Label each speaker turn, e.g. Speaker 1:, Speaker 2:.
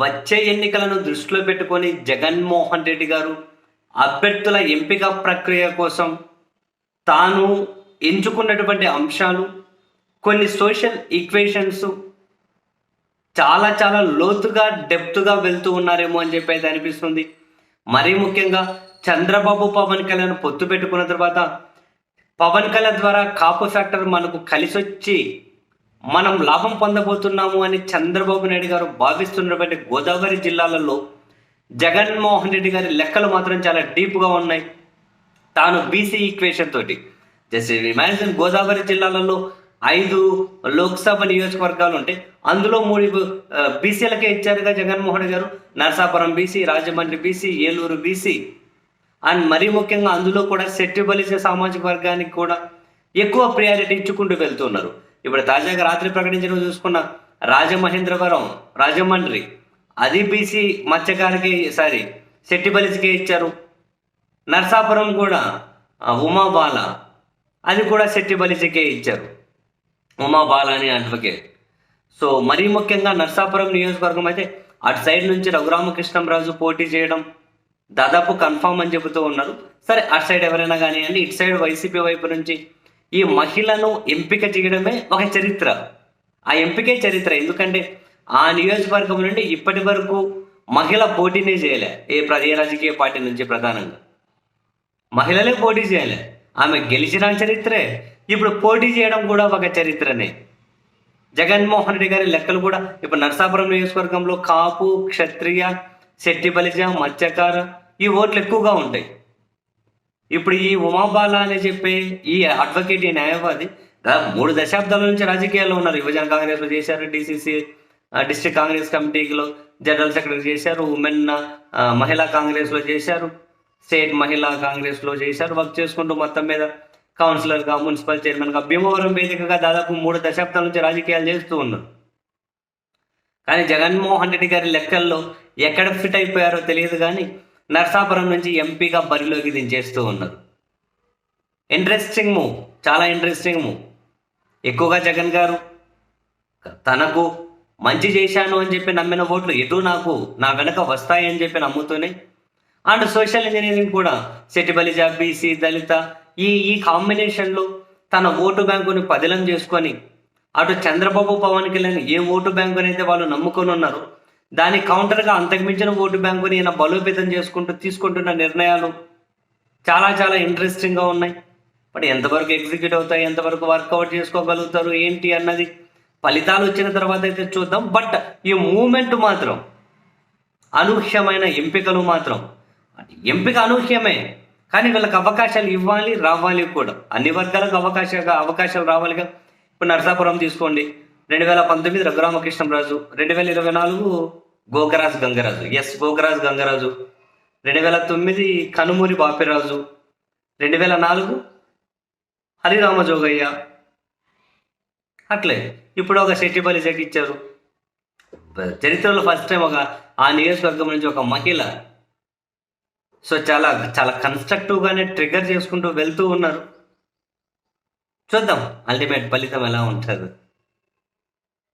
Speaker 1: వచ్చే ఎన్నికలను దృష్టిలో పెట్టుకొని జగన్మోహన్ రెడ్డి గారు అభ్యర్థుల ఎంపిక ప్రక్రియ కోసం తాను ఎంచుకున్నటువంటి అంశాలు కొన్ని సోషల్ ఈక్వేషన్స్ చాలా చాలా లోతుగా డెప్త్గా వెళ్తూ ఉన్నారేమో అని చెప్పి అయితే అనిపిస్తుంది. మరీ ముఖ్యంగా చంద్రబాబు పవన్ కళ్యాణ్ పొత్తు పెట్టుకున్న తర్వాత పవన్ కళ్యాణ్ ద్వారా కాపు ఫ్యాక్టర్ మనకు కలిసొచ్చి మనం లాభం పొందబోతున్నాము అని చంద్రబాబు నాయుడు గారు భావిస్తున్నటువంటి గోదావరి జిల్లాలలో జగన్మోహన్ రెడ్డి గారి లెక్కలు మాత్రం చాలా డీప్గా ఉన్నాయి. తాను బీసీ ఈక్వేషన్ తోటి. జస్ట్ ఇమాజిన్ గోదావరి జిల్లాలలో ఐదు లోక్సభ నియోజకవర్గాలు ఉంటాయి అందులో మూడు బీసీలకే ఇచ్చారుగా జగన్మోహన్ గారు. Narasapuram BC Rajahmundry BC Eluru BC and మరీ ముఖ్యంగా అందులో కూడా శెట్టి బలిసే సామాజిక వర్గానికి కూడా ఎక్కువ ప్రియారిటీ ఇచ్చుకుంటూ వెళ్తున్నారు. ఇప్పుడు తాజాగా రాత్రి ప్రకటించిన చూసుకున్న రాజమహేంద్రవరం రాజమండ్రి అది బీసీ మత్స్యకారికి సారీ శెట్టిపలిసికే ఇచ్చారు. నర్సాపురం కూడా ఉమాబాల అది కూడా శెట్టి ఇచ్చారు. ఉమాబాల అని అడ్వకేట్ సో మరీ ముఖ్యంగా నర్సాపురం నియోజకవర్గం అయితే అటు సైడ్ నుంచి రఘురామకృష్ణంరాజు పోటీ చేయడం దాదాపు కన్ఫామ్ అని చెబుతూ ఉన్నారు. సరే అటు సైడ్ ఎవరైనా కానివ్వండి ఇటు సైడ్ వైసీపీ వైపు నుంచి ఈ మహిళను ఎంపిక చేయడమే ఒక చరిత్ర. ఆ ఎంపికే చరిత్ర. ఎందుకంటే ఆ నియోజకవర్గం నుండి ఇప్పటి వరకు మహిళ పోటీనే చేయలే. ఏ ప్రజా రాజకీయ పార్టీ నుంచి ప్రధానంగా. మహిళలే పోటీ చేయలే. ఆమె గెలిచిన చరిత్రే. ఇప్పుడు పోటీ చేయడం కూడా ఒక చరిత్రనే. జగన్మోహన్ రెడ్డి గారి లెక్కలు కూడా ఇప్పుడు నరసాపురం నియోజకవర్గంలో కాపు క్షత్రియ శెట్టి బలిజ మత్స్యకార ఈ ఓట్లు ఎక్కువగా ఉంటాయి. ఇప్పుడు ఈ ఉమాబాల అని చెప్పే ఈ అడ్వకేట్ ఈ న్యాయవాది మూడు దశాబ్దాల నుంచి రాజకీయాల్లో ఉన్నారు. యువజన కాంగ్రెస్లో చేశారు డిసిసి డిస్ట్రిక్ట్ కాంగ్రెస్ కమిటీలో జనరల్ సెక్రటరీ చేశారు ఉమెన్ మహిళా కాంగ్రెస్లో చేశారు స్టేట్ మహిళా కాంగ్రెస్లో చేశారు వర్క్ చేసుకుంటూ మొత్తం మీద కౌన్సిలర్గా మున్సిపల్ చైర్మన్గా భీమవరం వేదికగా దాదాపు మూడు దశాబ్దాల నుంచి రాజకీయాలు చేస్తూ ఉన్నారు. కానీ జగన్మోహన్ రెడ్డి గారి లెక్కల్లో ఎక్కడ ఫిట్ అయిపోయారో తెలియదు కానీ నర్సాపురం నుంచి ఎంపీగా బరిలోకి దించేస్తూ ఉన్నారు ఇంట్రెస్టింగ్ మూవ్ చాలా ఇంట్రెస్టింగ్ మూవ్ ఎక్కువగా జగన్ గారు తనకు మంచి చేశాను అని చెప్పి నమ్మిన ఓట్లు ఎటు నాకు నా వెనక వస్తాయని చెప్పి నమ్ముతూనే అండ్ సోషల్ ఇంజనీరింగ్ కూడా సెట్టి బలిజ బీసీ దళిత ఈ ఈ కాంబినేషన్లో తన ఓటు బ్యాంకుని పదిలం చేసుకొని అటు చంద్రబాబు పవన్ కళ్యాణ్ ఏ ఓటు బ్యాంకు అయితే వాళ్ళు నమ్ముకొని ఉన్నారు దాని కౌంటర్గా అంతకుమించిన ఓటు బ్యాంకుని ఈయన బలోపేతం చేసుకుంటూ తీసుకుంటున్న నిర్ణయాలు చాలా చాలా ఇంట్రెస్టింగ్గా ఉన్నాయి. బట్ ఎంతవరకు ఎగ్జిక్యూట్ అవుతాయి ఎంతవరకు వర్కౌట్ చేసుకోగలుగుతారు ఏంటి అన్నది ఫలితాలు వచ్చిన తర్వాత అయితే చూద్దాం. బట్ ఈ మూమెంట్ మాత్రం అనూహ్యమైన ఎంపికలు మాత్రం ఎంపిక అనూహ్యమే కానీ వీళ్ళకి అవకాశాలు ఇవ్వాలి రావాలి కూడా. అన్ని వర్గాలకు అవకాశాలు అవకాశాలు రావాలిగా. ఇప్పుడు నరసాపురం తీసుకోండి. రెండు వేల పంతొమ్మిది రఘురామకృష్ణరాజు రెండు వేల ఇరవై నాలుగు గోకరాజు గంగరాజు. ఎస్ గోకరాజు గంగరాజు. రెండు వేల తొమ్మిది కనుమూరి బాపిరాజు. రెండు వేల నాలుగు హరిరామ జోగయ్య అట్లే ఇప్పుడు ఒక శెట్టిపల్లి సెట్ ఇచ్చారు. చరిత్రలో ఫస్ట్ టైం ఒక ఆ నియోజకవర్గం నుంచి ఒక మహిళ. సో చాలా చాలా కన్స్ట్రక్టివ్గానే ట్రిగర్ చేసుకుంటూ వెళ్తూ ఉన్నారు. చూద్దాం అల్టిమేట్ ఫలితం ఎలా ఉంటుంది.